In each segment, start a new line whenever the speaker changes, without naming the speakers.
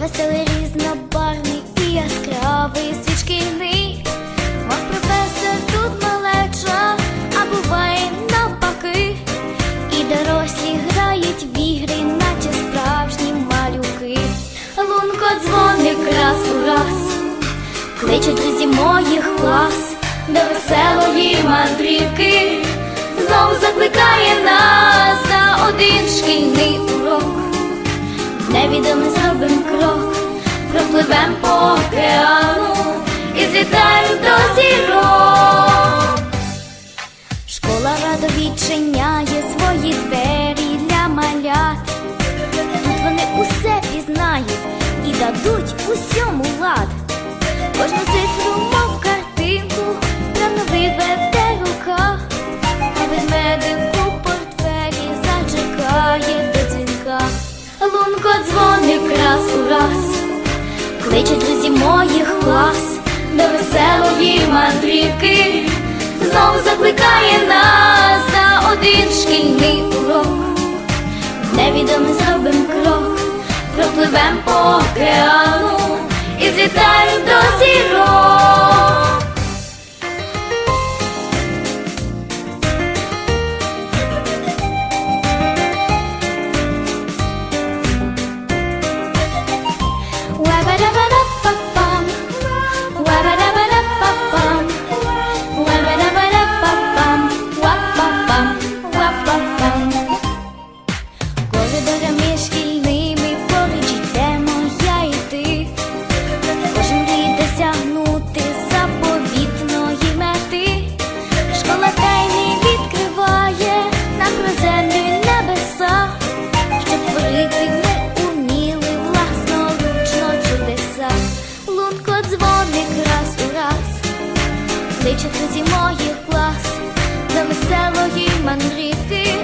веселий різнобарний і яскравий свічкиний. Мов професор тут малеча, а буває навпаки, і дорослі грають в ігри, наче справжні малюки. Лунко дзвоник раз у раз, кличуть друзі моїх клас, до веселої мандрівки, знов закликає нас за один шкільний урок. Невідоме і дадуть усьому лад. Кожну цифру, мов картинку, рано виведе рука, а ведмедик у портфелі зачекає до дзвінка. Лунко дзвоник раз у раз, кличе друзі моїх клас до веселої мандрівки, знову закликає нас за один шкільний урок. Невідомий зробим крок, пропливем по океану злітаємо до зірок. Кличе друзі моїх клас до веселої мандрівки,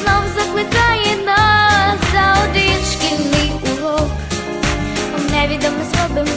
знов закликає нас за один шкільний урок. Невідомо зробим крок,